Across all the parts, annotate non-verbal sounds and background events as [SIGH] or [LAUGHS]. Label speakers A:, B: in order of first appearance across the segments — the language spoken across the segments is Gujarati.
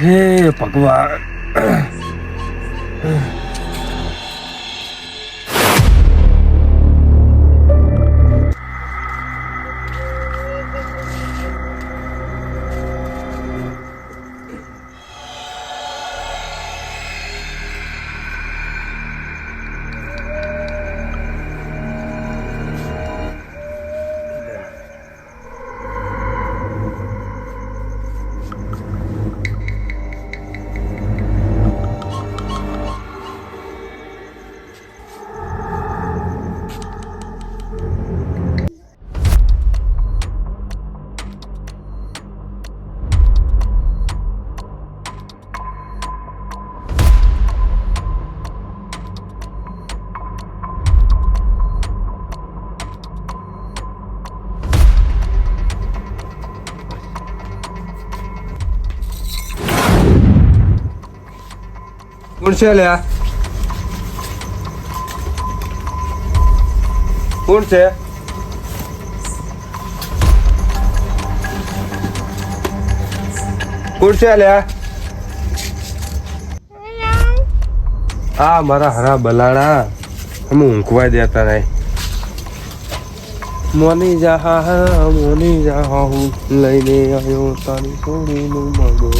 A: હે ભગવાન. છે, લ્યા. કોણ છે? કોણ છે, લ્યા? આ મારા હરા બલાડા અમે ઊંઘવા દેતા નહીં. મોની જહા મોની જહા હું લઈને આવ્યો તારી સોનીનું મગો.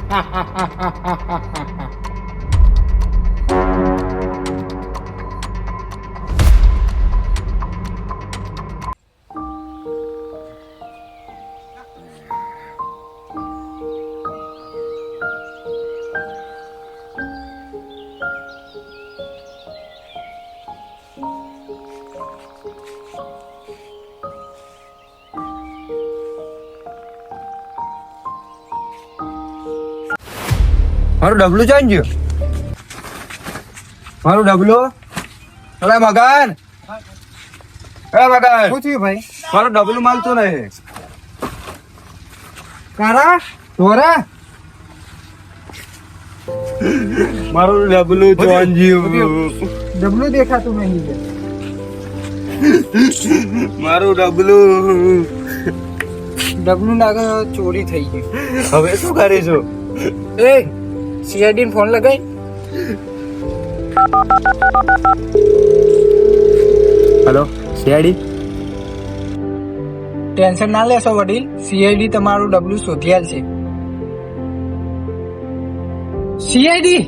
A: 哈哈哈哈哈哈 મારું ડબલું ચાઈ ગયું. મારું ડબલું? અરે મગન અરે મગન
B: શું થયું ભાઈ.
A: મારું ડબલું માલતું નહીં.
B: કારા ચોરા
A: મારું ડબલું જોન
B: ડબલું દેખાતું નહીં
A: મારું ડબલું.
B: ડબલું લાગે ચોરી થઈ ગઈ
A: હવે શું કરીશું?
B: એ સીઆઈડી ફોન લગાય
A: હેલો સીઆઈડી
B: ટેન્શન ના લેશો વડીલ સીઆઈડી તમારું ડબલું શોધી છે. સીઆઈડી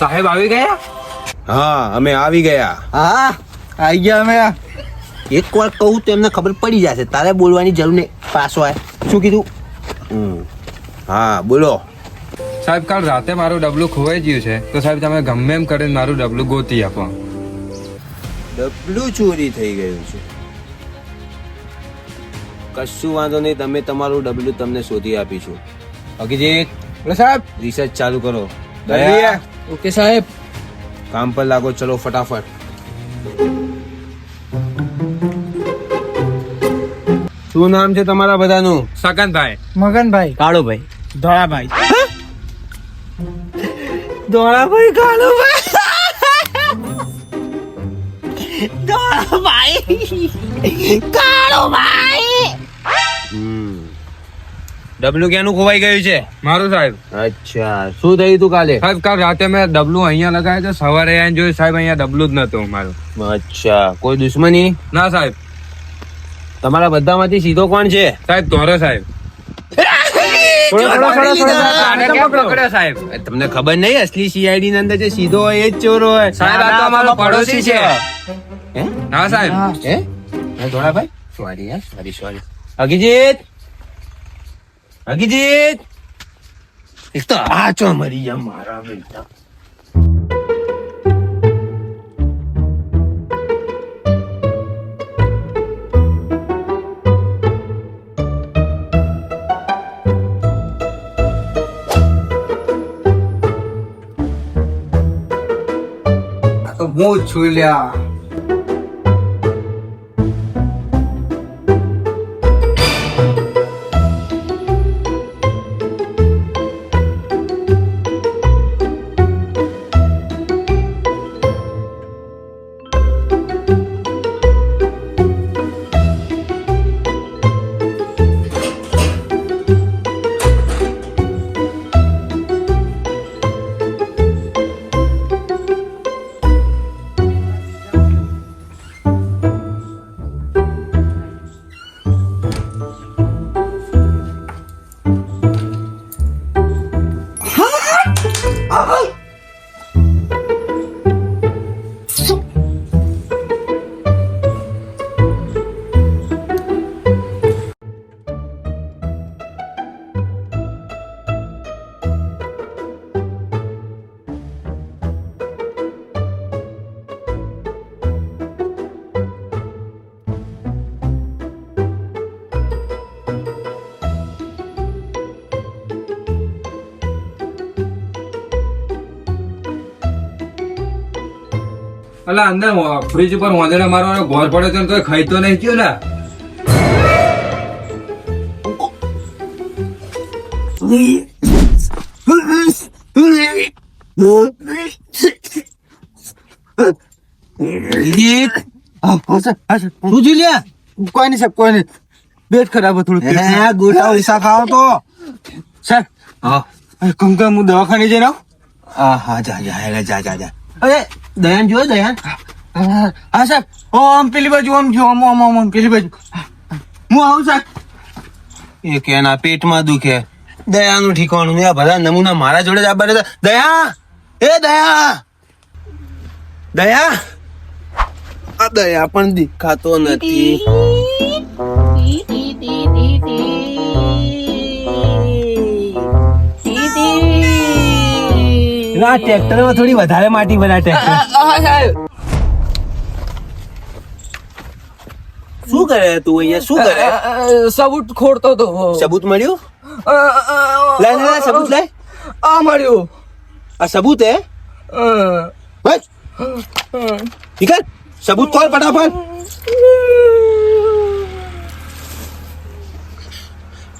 A: સાહેબ આવી ગયા?
C: હા અમે આવી ગયા.
B: હા આવી ગયા અમે.
D: એક વાર કહું તો એમને ખબર પડી જશે. તારે બોલવાની જરૂર નહીં. પાછો આય શું કીધું.
C: હા બોલો.
A: સાહેબ કાલ રાતે મારું ડબલું ખોવાઈ ગયું છે. તો સાહેબ તમે ગમે એમ કરીને મારું ડબલું ગોતી આપો.
C: ડબલું ચોરી થઈ ગયું છે. કશું વાંધો નહીં. તમે તમારું ડબલું તમને શોધી આપીશું.
A: બોલો સાહેબ.
C: રિસર્ચ ચાલુ કરો. દયા.
B: ઓકે સાહેબ.
C: કામ પર લાગો ચલો ફટાફટ. શું નામ છે તમારા બધાનું?
A: સગનભાઈ.
B: મગનભાઈ.
D: કાળુભાઈ.
B: ધોળાભાઈ.
D: ધોળાભાઈ કાળુભાઈ. ધોળાભાઈ. કાળુભાઈ.
C: હમ. ડબલું ક્યાંનું ખોવાઈ ગયું છે?
A: મારું સાહેબ.
C: અચ્છા. શું થયું તું કાલે?
A: સાહેબ કાલ રાતે મેં ડબલું અહીંયા લગાવ્યું છે. સવારે આવીને જોયું સાહેબ અહીંયા ડબલું જ નતું મારું
C: અચ્છા. કોઈ દુશ્મની?
A: ના સાહેબ.
C: તમારા બધામાંથી સીધો કોણ છે?
A: સાહેબ તોરો સાહેબ.
C: તમને ખબર નહીં અસલી સીઆઈડી ની અંદર જે સીધો હોય એ જ ચોરો હોય.
A: સાહેબ આ તો અમારો પડોશી છે.
C: ના
A: હા? સાહેબ.
C: હે. ધોળાભાઈ? Sorry sorry sorry Abhijit Abhijit! એક તો આ ચો મરી જા મારા બેટા.
D: હું છું લ્યા.
A: અલા અંદર ફ્રીજ ઉપર વાંદરા મારવાનો ઘોર પડે છે ને તોય તો નહીં ગયો લા
E: શું થયું
D: કોઈ નહીં સાહેબ કોઈ નહીં. પેટ ખરાબ હતું થોડું. પૈસા ખાઓ તો. સાહેબ
E: હા.
D: કમ કે હું દવાખાને જઈ રહ્યો
E: હા હા જા જા જા જા જા. અરે દયાન જોયો દયાન.
D: હા સાહેબ. ઓમ પેલી બાજુ આમ જો આમ આમ આમ આમ પેલી બાજુ. હું આવું સાહેબ.
C: એ કે એના પેટમાં દુખે. દયાનું ઠીકાણું ને આ બધા નમૂના મારા જોડે જ આપવાના હતા. દયા! એ દયા! દયા! આ દયા પણ દેખાતો નથી.
E: ના ટ્રેક્ટરમાં થોડી વધારે માટી બના ટ્રેક્ટર. શું કરે તું અહીંયા? શું કરે?
D: સબૂત ખોડતો તો
E: સબૂત મળ્યું? લે લે લે, સબૂત લે
D: આ મળ્યું.
E: આ સબૂત હે? બસ. ઠીક સબૂત ખોલ ફટાફટ.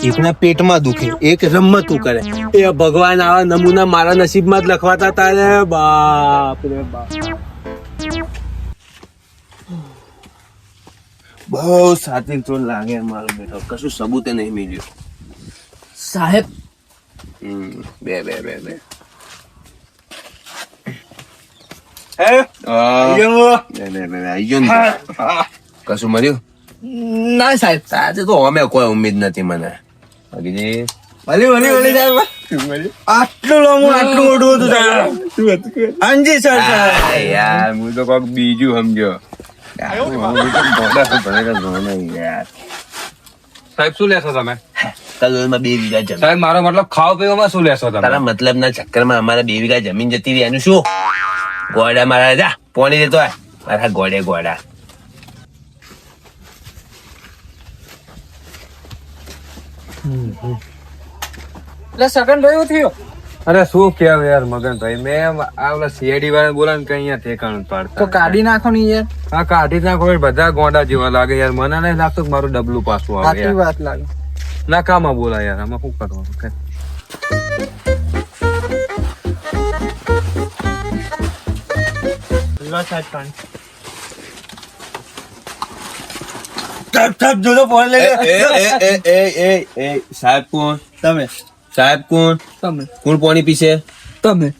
E: એકના પેટમાં દુખે. એક રમતું કરે. એ ભગવાન આવા નમૂના મારા નસીબમાં જ લખવાતા તારે બાપ રે બાપ. બહુ સાચી તો લાગે મારો બેટો. કશું સબૂતે નહીં મળ્યું.
D: સાહેબ.
C: બે બે બે બે. કશું મળ્યું?
D: ના સાહેબ.
C: આજે તો અમે કોઈ ઉમેદ નથી મને.
D: સાહેબ. આટલું લાંબુ આટલું મોટું હતું સાહેબ. હાંજી સર
C: યાર હું તો કોક બીજું સમજો
A: સાહેબ શું લેશો તમે?
E: કલોલમાં બે વીઘા જમીન.
A: સાહેબ મારો મતલબ ખાવા પીવામાં શું લેશો તમે?
E: તારા મતલબના ચક્કરમાં અમારા બે વીઘા જમીન જતી રહી એનું શું? ગોડા મારા જા પોણી દેતો હોય મારા ગોડે ગોડા
D: એટલે સગન રહ્યું થયો?
A: અરે શું કેવ યાર મગનભાઈ મેં આ ઓલા સીઆઈડી વાળા બોલાને કે અહીંયા ઠેકાણું પાડતા
D: તો કાઢી નાખો ને યાર.
A: હા કાઢી નાખો બધા ગોંડા જેવા લાગે યાર. મને નહીં લાગતું કે મારું ડબલું પાછું આવે
D: સાચી વાત લાગે.
A: ના કામાં બોલા યાર. આમાં શું કરવાનું? કે
B: સાહેબ સાહેબ સાહેબ જોજો ફોન લઈ
C: એ એ એ એ એ એ સાહેબ કોણ
B: તમે
C: સાહેબ કોણ
B: તમે
C: કોણ પાણી પીશે
B: તમે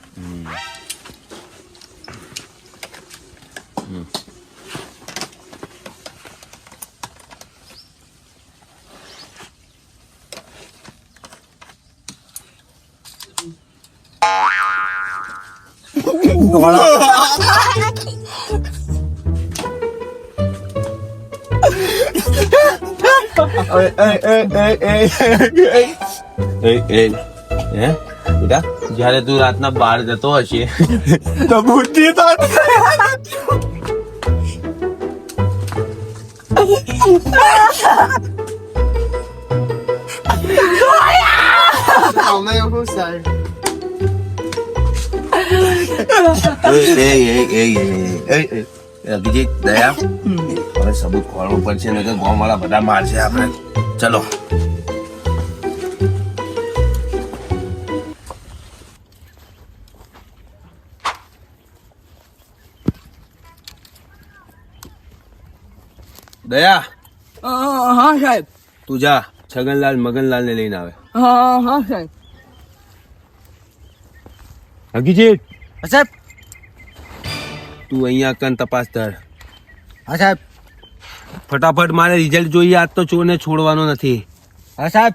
C: એ એ હે? બેટા જ્યારે તું રાતના બહાર જતો હશે.
B: તો બુદ્ધિ તો અમે એવું સાહેબ
C: એ એ એ એ એ એ એ અભિજીત દયા. હવે સબૂત ખોલવું પડશે ને કે ગામ વાળા બધા મારશે આપણે. ચલો. દયા
B: હા સાહેબ.
C: તું જા છગનલાલ મગનલાલ ને લઈને આવે.
B: હા હા સાહેબ.
C: અભિજીત
B: સાહેબ
C: તું અહીંયા કન તપાસ કર
B: હા સાહેબ.
C: ફટાફટ મારે રિઝલ્ટ જોઈએ આજ તો ચોરને છોડવાનો નથી.
B: હા સાહેબ.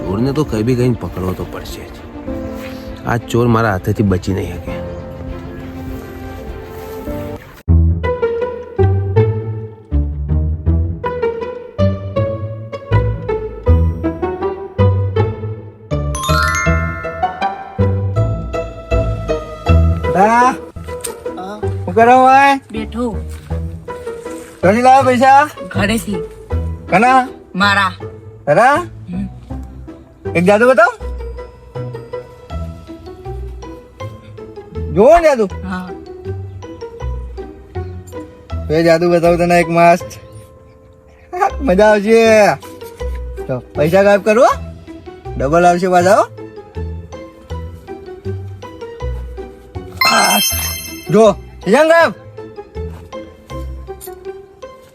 C: ચોરને તો કઈ બી કઈ પકડવો તો પડશે જ. આ ચોર મારા હાથેથી બચી નહીં શકે.
B: હા? શું કરો ભાઈ
E: બેઠો.
B: લાવ્યા પૈસા?
E: ઘરેથી.
B: કના?
E: મારા.
B: એક જાદુ બતાવ? જોવો ને જાદુ. બે જાદુ બતાવ તને એક મસ્ત. [LAUGHS] મજા આવશે. પૈસા ગાયબ કરો ડબલ આવશે પાછા જો હિજાન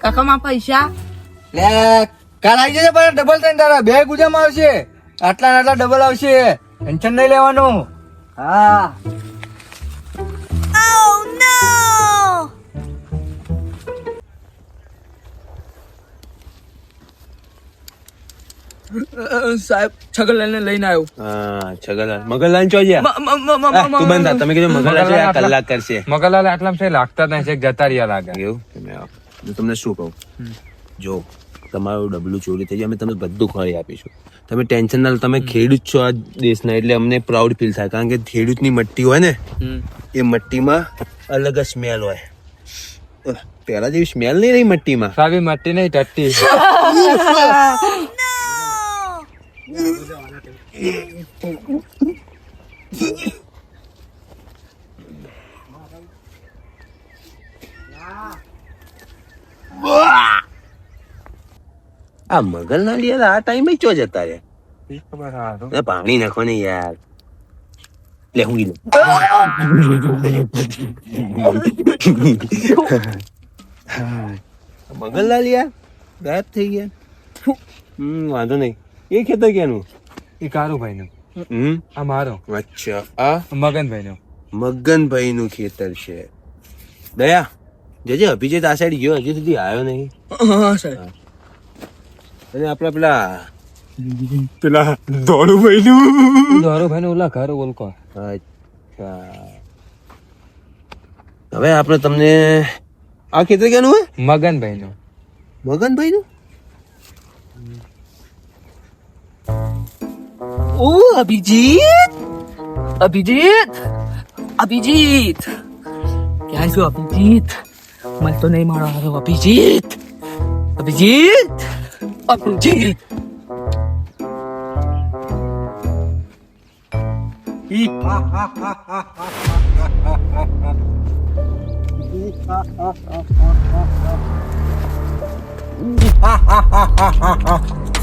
E: કાકામાં પૈસા?
B: લે કાલ આવી જશે પણ ડબલ થઈને તારા. બે ગુજામાં આવશે. આટલા આટલા ડબલ આવશે. ટેન્શન નહીં લેવાનું. હા.
E: સાહેબ છગલાલને લઈને આવ્યો.
C: હા છગનલાલ મગનલાલ ચો ગયા તું બંધ તમે કીધું મગનલાલ છે, આ કલાક કરશે.
A: મગનલાલ આટલા છે લાગતા જ નહીં છે જતા રહ્યા લાગે.
C: એવું? તમને શું કહું? જો તમારું ડબલું ચોરી થઈ જાય અમે તમને બધું ખોરી આપીશું. તમે ટેન્શન ના તમે ખેડૂત છો આ દેશના એટલે અમને પ્રાઉડ ફીલ થાય. કારણ કે ખેડૂતની મટ્ટી હોય ને એ મટ્ટીમાં અલગ જ સ્મેલ હોય. પેલા જેવી સ્મેલ નહીં રહી મટ્ટીમાં.
A: સાવી મટ્ટી નહીં ટટ્ટી. [LAUGHS] [LAUGHS]
C: આ મગનલાલ યાર આ ટાઈમે ચો જતા રે પાણી નાખો ને યાર. લે હું કીધું. મગનલાલ યાર ગાયબ થઈ ગયા. હમ વાંધો નહીં. એ ખેતર ક્યાંનું
A: એ કારુભાઈ નું
C: હમ
A: આ મારો
C: અચ્છા આ
A: મગનભાઈ નું
C: મગનભાઈ નું ખેતર છે દયા જજે અભિજીત આ સાઈડ ગયો હજી સુધી આવ્યો નહીં અને આપણા પેલા
A: પેલા દોડુભાઈ નું દોડુભાઈ નું ઓલા ઘર ઓલકો
C: અચ્છા હવે આપણે તમને આ ખેતર ક્યાંનું હોય
A: મગનભાઈ નું
C: મગનભાઈ નું
E: ઓ અભિજીત અભિજીત અભિજીત ક્યાં છો અભિજીત મને તો નહીં મારો હારો અભિજીત અભિજીત અભિજીત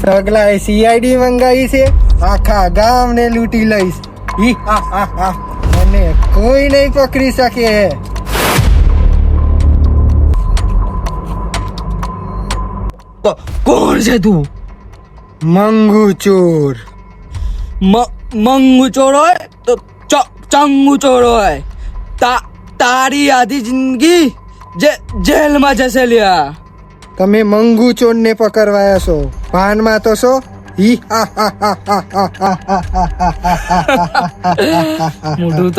B: સગલા સીઆઈડી મંગાવી છે આખા ગામ ને લૂંટી લઈશ. ઈ હા હા હા. મને કોઈ નહીં પકડી શકે.
E: કોણ છે તું?
B: મંગુ ચોર
E: મ- મંગુ ચોર હોય? તો ચંગુ ચોર હોય. તા તારી આધી જિંદગી જે જેલમાં જશે લ્યા.
B: તમે મંગુ ચોર ને પકડવાયા છો. ભાનમાં તો છો?
E: મોઢું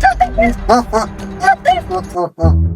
E: તો
A: 嗯嗯嗯嗯
E: 嗯嗯嗯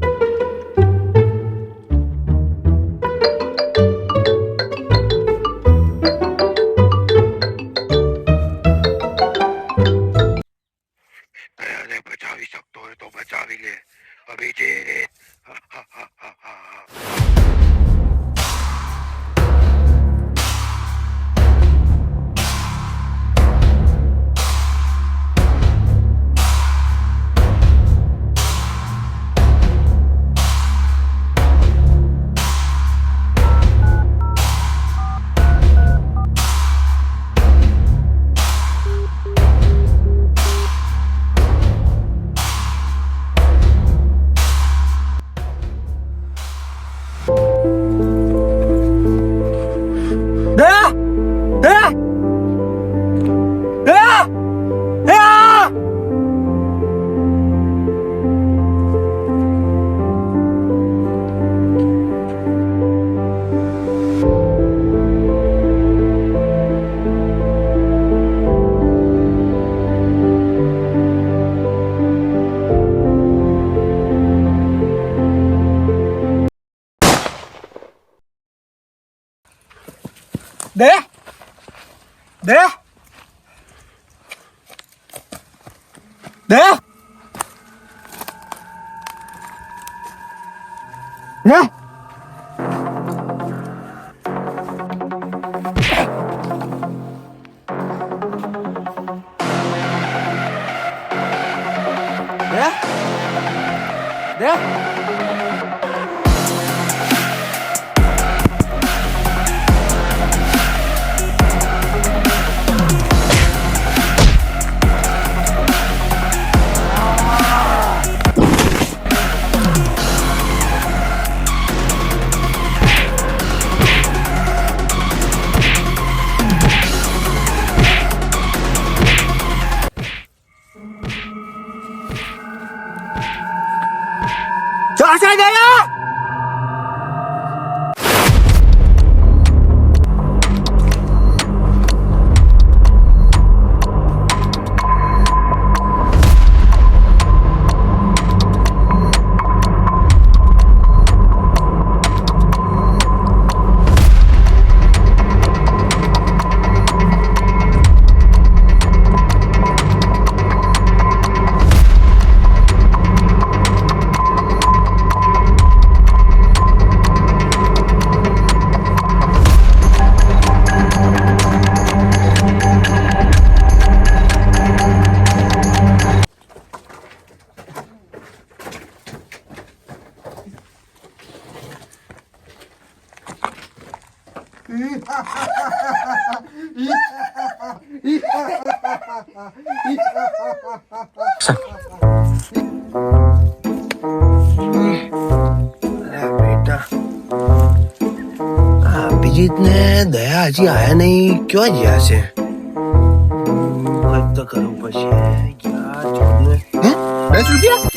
E: đế đế đế nè
B: Yeah.
C: 下一点呀、ક્યાં ગયા છે? કંઈક તો કરવું પડશે. ક્યાં જોડને હે? દસ રૂપિયા.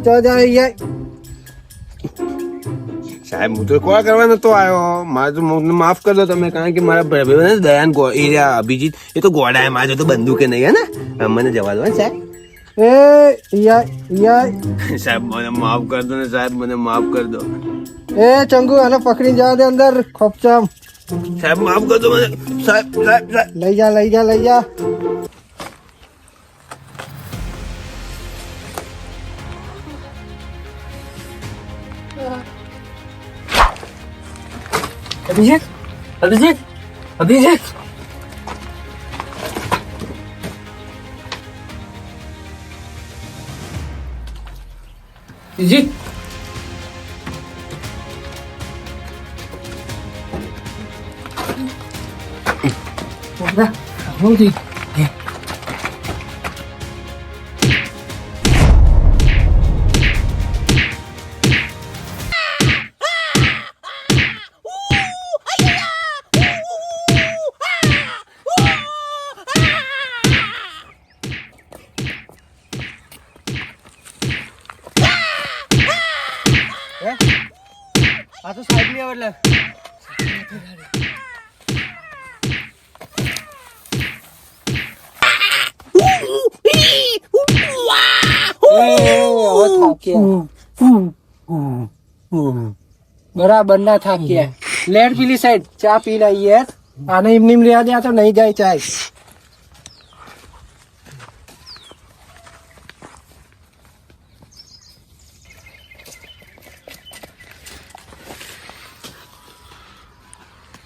B: તો જાય
C: સાહેબ હું તો કોલ કરવા નતો આવ્યો મારે તો મને માફ કરી દો તમે કારણ કે મારા ભાઈ ને દયાન ગો એરિયા અભિજીત એ તો ગોડા હે મારે તો બંદૂકે નહીં હે ને મને જવા દો ને સાહેબ
B: એ યા યા
C: સાહેબ મને માફ કરી દો ને સાહેબ મને માફ કરી દો
B: એ ચંગુ આને પકડીને જવા દે અંદર ખોપચામ
C: સાહેબ માફ કરી દો મને સાહેબ સાહેબ સાહેબ
B: લઈ જા લઈ જા લઈ જા
E: અભિજીત અભિજીત અભિજીત અભિજીત
B: આ તો સાઈડની આવે એટલે બરાબર ના થાક્યા લેટ પેલી સાઈડ ચા પી લઈએ. આને એમની એમ રહ્યા દે આ તો નહીં જાય ચાય.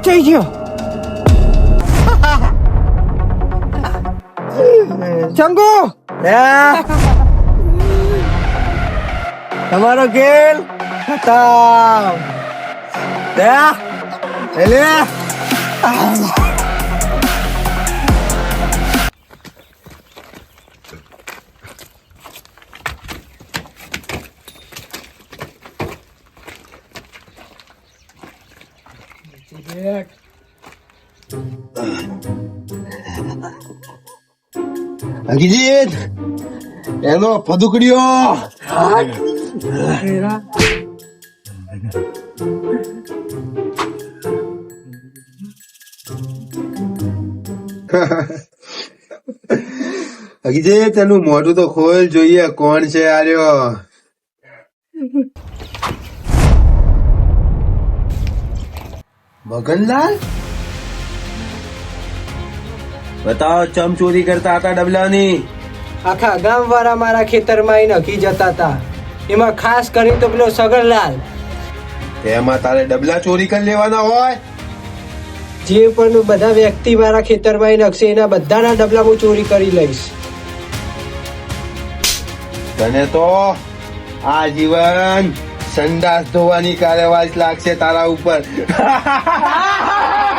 B: થઈ ગયો. ચંગુ!
C: તમારો ખેલ ખતમ. દયા એલે અગીજીત એનો ફદુકડીયો અગીજે તેનું મોઢું તો ખોલ જોઈએ કોણ છે આર્યો. મગનલાલ? બતાવો ચમ ચોરી કરતા હતા ડબલાની?
B: આખા ગામ વાળા મારા ખેતરમાં એ નખી જતા હતા. એમાં ખાસ કરીને તો પેલો સગરલાલ.
C: એમાં તારે ડબલા ચોરી કરી લેવાના હોય?
B: જે પણ બધા વ્યક્તિ મારા ખેતરમાં એ નખશે એના બધાના ડબલા હું ચોરી કરી લઈશ.
C: તને તો આ જીવન સંડાસ ધોવાની કાર્યવાહી લાગશે તારા ઉપર. [LAUGHS]